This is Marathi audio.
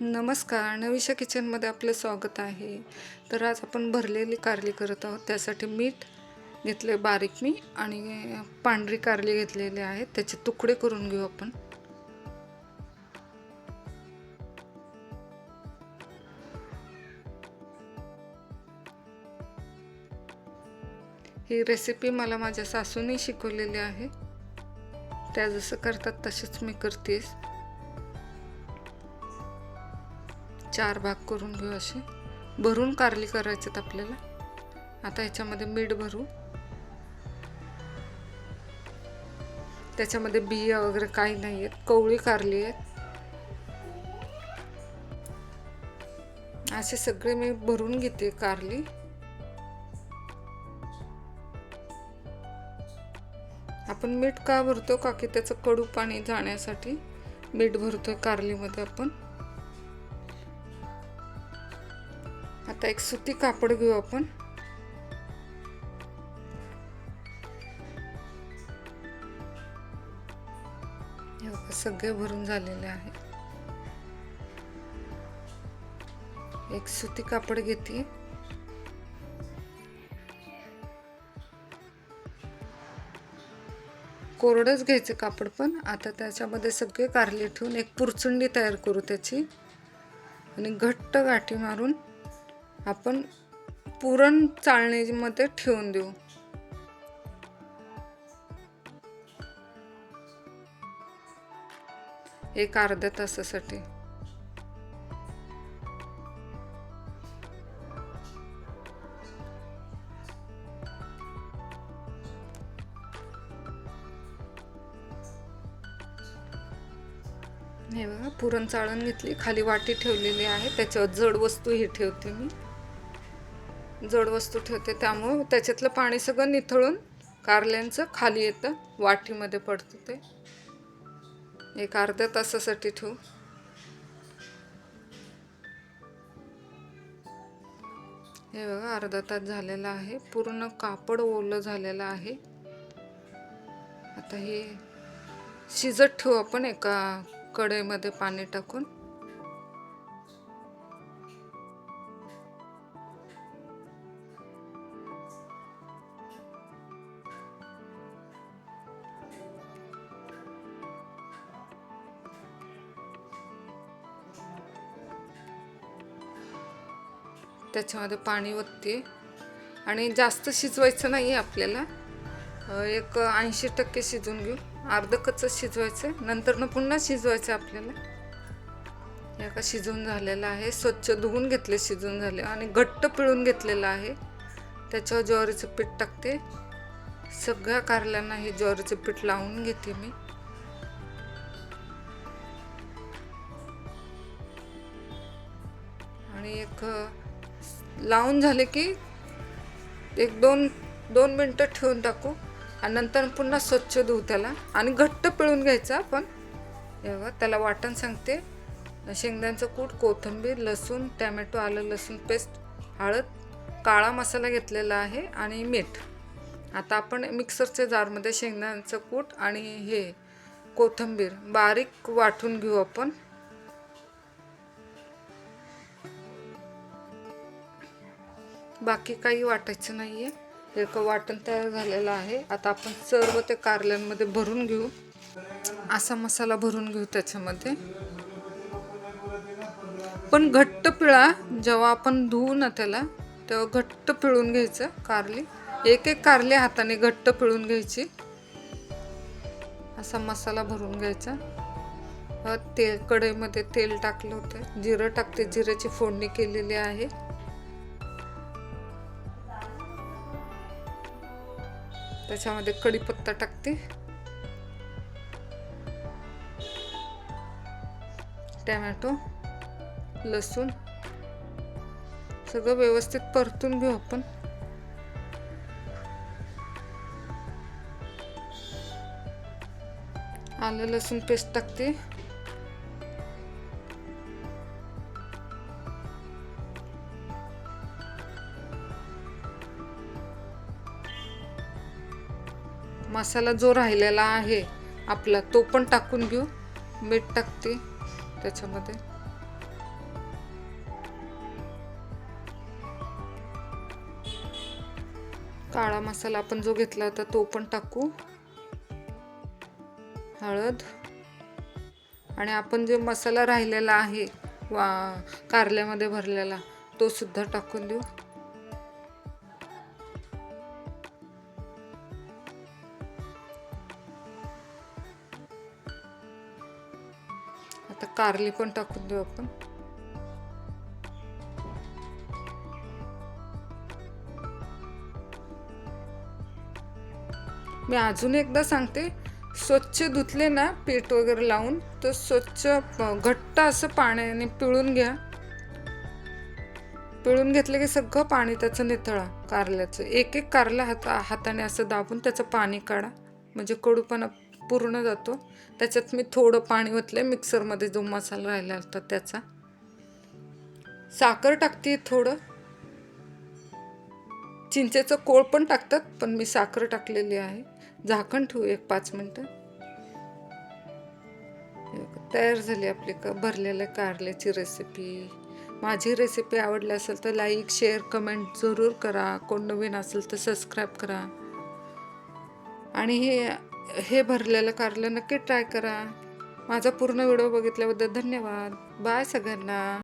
नमस्कार. नविशा किचनमध्ये आपलं स्वागत आहे. तर आज आपण भरलेली कारली करत आहोत. त्यासाठी मीठ घेतले बारीक मी आणि पांढरी कारली घेतलेली आहे. त्याचे तुकडे करून घेऊ आपण. ही रेसिपी मला माझ्या सासूने शिकवलेली आहे. त्या जसं करतात तसेच मी करतेस चार भाग करून घेऊ असे. भरून कारली आहेत आपल्याला. आता ह्याच्यामध्ये मीठ भरू. त्याच्यामध्ये बिया वगैरे काही नाही आहेत. कवळी कारली आहेत. असे सगळे मी भरून घेते कारली. आपण मीठ का भरतो? का की त्याचं कडू पाणी जाण्यासाठी मीठ भरतोय कारलीमध्ये आपण. आता एक सुती कापड घेऊ आपण. सगळे भरून झालेले आहे. एक सुती कापड घेते. कोरडच घ्यायचं कापड पण. आता त्याच्यामध्ये सगळे कारले ठेवून एक पुरचुंडी तयार करू त्याची. आणि घट्ट गाठी मारून आपण पुरण चाळणीमध्ये ठेवून देऊ. एक अर्ध्या तासासाठी. हे बघा पुरण चाळण घेतली. खाली वाटी ठेवलेली आहे. त्याच्यावर जड वस्तू ही ठेवते मी. जड वस्तू ठेवते त्यामुळं त्याच्यातलं पाणी सगळं निथळून कारल्यांचं खाली येतं वाटीमध्ये पडतं ते. एक अर्ध्या तासासाठी ठेवू. हे बघा अर्धा तास झालेला आहे. पूर्ण कापड ओलं झालेलं आहे. आता हे शिजत ठेवू आपण एका कढईमध्ये पाणी टाकून. त्याच्यामध्ये पाणी ओतते. आणि जास्त शिजवायचं नाही आहे आपल्याला एक ऐंशी टक्के शिजवून घेऊ. अर्धं कच्चं शिजवायचं. नंतर पुन्हा शिजवायचं आपल्याला. एका का झालेलं आहे. स्वच्छ धुवून घेतले शिजून झाले. आणि घट्ट पिळून घेतलेलं आहे. त्याच्यावर ज्वारीचं पीठ टाकते. सगळ्या कारल्यांना हे ज्वारीचं पीठ लावून घेते मी. आणि एक लावून झाले की एक दोन दोन मिनटं ठेवून टाकू आणि नंतर पुन्हा स्वच्छ धुऊ त्याला. आणि घट्ट पिळून घ्यायचं आपण. हे बघा त्याला वाटण सांगते. शेंगदाण्याचं कूट कोथिंबीर लसूण टॅमॅटो आलं लसूण पेस्ट हळद काळा मसाला घेतलेला आहे आणि मीठ. आता आपण मिक्सरच्या जारमध्ये शेंगदाण्याचं कूट आणि हे कोथिंबीर बारीक वाटून घेऊ आपण. बाकी काही वाटायचं नाही आहे एक वाटण तयार झालेलं आहे. आता आपण सर्व ते कारल्यांमध्ये भरून घेऊ. असा मसाला भरून घेऊ त्याच्यामध्ये. पण घट्ट पिळा. जेव्हा आपण धुवू ना त्याला तेव्हा घट्ट पिळून घ्यायचं कारली. एक एक कारली हाताने घट्ट पिळून घ्यायची. असा मसाला भरून घ्यायचा. तेल कढईमध्ये तेल टाकलं होतं. जिरं टाकते. जिऱ्याची फोडणी केलेली आहे. त्याच्यामध्ये कढीपत्ता टाकते. टॅमॅटो लसूण सगळं व्यवस्थित परतून घेऊ आपण. आलं लसूण पेस्ट टाकते. मसाला जो राहिलेला आहे आपला तो पण टाकून घेऊ. मीठ टाकते त्याच्यामध्ये. काळा मसाला आपण जो घेतला होता तो पण टाकू. हळद. आणि आपण जे मसाला राहिलेला आहे वा कारल्यामध्ये भरलेला तो सुद्धा टाकून देऊ. कारली पण टाकून देऊ आपण मी अजून एकदा सांगते स्वच्छ धुतले ना पीठ वगैरे लावून तर स्वच्छ घट्ट असं पाण्याने पिळून घ्या. पिळून घेतलं की सगळं पाणी त्याचं निथळा कारल्याचं. एक एक कारला हाता हाताने असं दाबून त्याचं पाणी काढा. म्हणजे कडूपणा पूर्ण जातो. त्याच्यात मी थोडं पाणी ओतलं मिक्सरमध्ये जो मसाला राहिला होता त्याचा. साखर टाकते थोडं. चिंचेचं कोळ पण टाकतात पण मी साखर टाकलेली आहे. झाकण ठेवू एक पाच मिनटं. तयार झाली आपली का भरलेल्या कारल्याची रेसिपी माझी रेसिपी आवडली असेल तर लाईक शेअर कमेंट जरूर करा. कोण नवीन असेल तर सबस्क्राईब करा. आणि हे हे भरलेलं कारलं नक्की ट्राय करा. माझा पूर्ण व्हिडिओ बघितल्याबद्दल धन्यवाद. बाय सगळ्यांना.